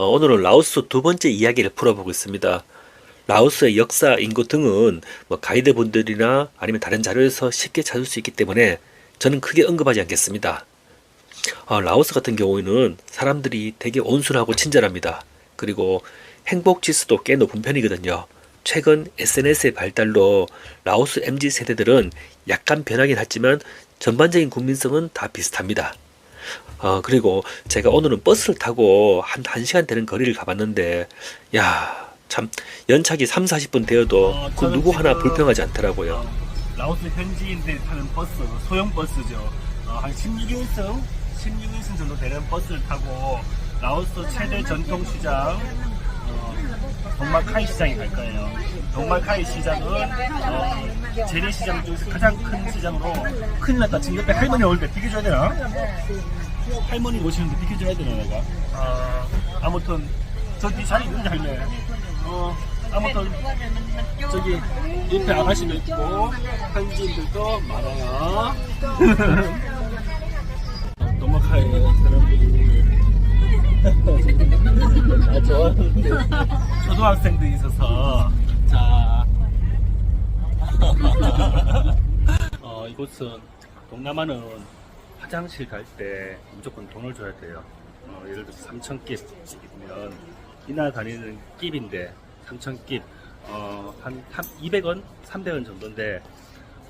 어, 오늘은 라오스 두 번째 이야기를 풀어보고 있습니다. 라오스의 역사, 인구 등은 뭐 가이드 분들이나 아니면 다른 자료에서 쉽게 찾을 수 있기 때문에 저는 크게 언급하지 않겠습니다. 어, 라오스 같은 경우에는 사람들이 되게 온순하고 친절합니다. 그리고 행복 지수도 꽤 높은 편이거든요. 최근 SNS의 발달로 라오스 MZ 세대들은 약간 변하긴 하지만 전반적인 국민성은 다 비슷합니다. 어, 그리고 제가 오늘은 버스를 타고 한 1시간 되는 거리를 가봤는데, 야, 참, 연착이 3, 40분 되어도 어, 그 누구 하나 불평하지 않더라고요. 라오스 현지인들이 타는 버스, 소형 버스죠. 어, 한 16인승, 16인승 정도 되는 버스를 타고 라오스 최대 전통 시장 어, 동마카이 시장에 갈 거예요. 동마카이 시장은 어, 재래시장 중에서 가장 큰 시장으로 큰일 났다. 지금 옆에 할머니 오는데 비켜줘야 되나? 할머니 오시는데 비켜줘야 되나 내가? 아, 아무튼 저뒤 자리 있는지 할매. 어, 아무튼 저기 옆에 아가씨도 있고 현지인들도 많아요. 도마카이 사람들이 아 좋아하는데 초등학생도 있어서 자 어, 이곳은 동남아는 화장실 갈 때 무조건 돈을 줘야 돼요. 어, 예를 들어서 3,000깁이면 이날 다니는 깁인데 3,000깁 어, 한 200원, 300원 정도인데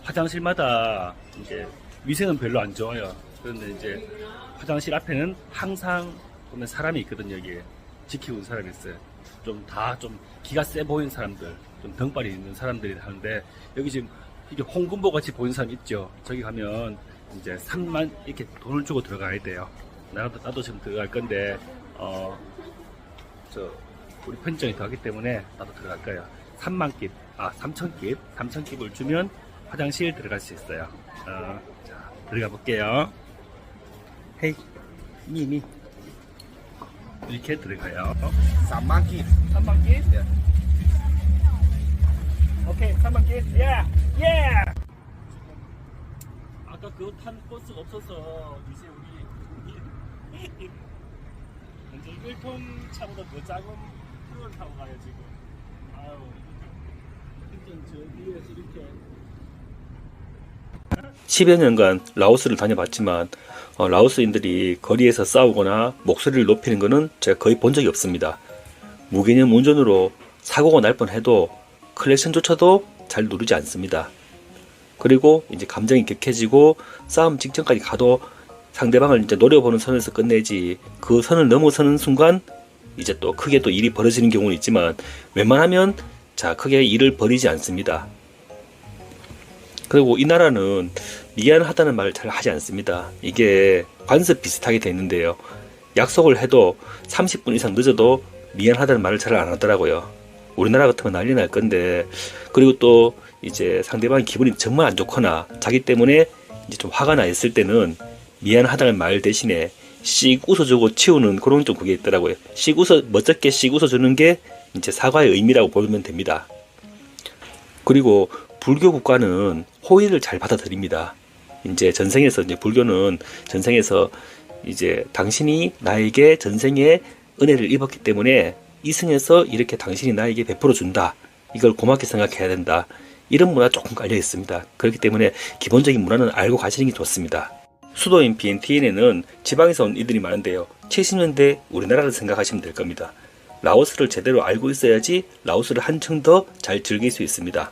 화장실마다 이제 위생은 별로 안 좋아요. 그런데 이제 화장실 앞에는 항상 보면 사람이 있거든요. 여기에 지키고 사람이 있어요. 좀 다좀 기가 세 보이는 사람들, 좀 덩발이 있는 사람들이 하는데 여기 지금 이게 홍금보 같이 보이는 사람 있죠. 저기 가면 이제 3만 이렇게 돈을 주고 들어가야 돼요. 나도 나도 지금 들어갈 건데 어 저 우리 편정이 더 하기 때문에 나도 들어갈 거예요. 3만 깁, 아 3천 깁, 3천 깁을 주면 화장실 들어갈 수 있어요. 어, 자 들어가 볼게요. 헤이 미 미 이렇게 들어가요. 3만 기. 3만 깁? 그거 탄 버스가 없어서 이제 우리 이제 1톤 차보다 더 작은 프로를 타고 가요 지금. 아유, 완전 저 위에서 이렇게 10여 년간 라오스를 다녀봤지만 어, 라오스인들이 거리에서 싸우거나 목소리를 높이는 것은 제가 거의 본 적이 없습니다. 무개념 운전으로 사고가 날 뻔해도 클렉션조차도 잘 누르지 않습니다. 그리고 이제 감정이 격해지고 싸움 직전까지 가도 상대방을 이제 노려보는 선에서 끝내지 그 선을 넘어서는 순간 이제 또 크게 또 일이 벌어지는 경우는 있지만 웬만하면 자 크게 일을 벌이지 않습니다. 그리고 이 나라는 미안하다는 말을 잘 하지 않습니다. 이게 관습 비슷하게 돼 있는데요. 약속을 해도 30분 이상 늦어도 미안하다는 말을 잘 안 하더라고요. 우리나라 같으면 난리 날 건데 그리고 또 이제 상대방 기분이 정말 안 좋거나 자기 때문에 이제 좀 화가 나 있을 때는 미안하다는 말 대신에 씩 웃어주고 치우는 그런 좀 그게 있더라고요. 씩 웃어 멋쩍게 씩 웃어주는 게 이제 사과의 의미라고 보면 됩니다. 그리고 불교 국가는 호의를 잘 받아들입니다. 이제 전생에서 이제 불교는 전생에서 이제 당신이 나에게 전생에 은혜를 입었기 때문에 이승에서 이렇게 당신이 나에게 베풀어 준다. 이걸 고맙게 생각해야 된다. 이런 문화 조금 깔려 있습니다. 그렇기 때문에 기본적인 문화는 알고 가시는 게 좋습니다. 수도인 비엔티엔에는 지방에서 온 이들이 많은데요. 70년대 우리나라를 생각하시면 될 겁니다. 라오스를 제대로 알고 있어야지 라오스를 한층 더 잘 즐길 수 있습니다.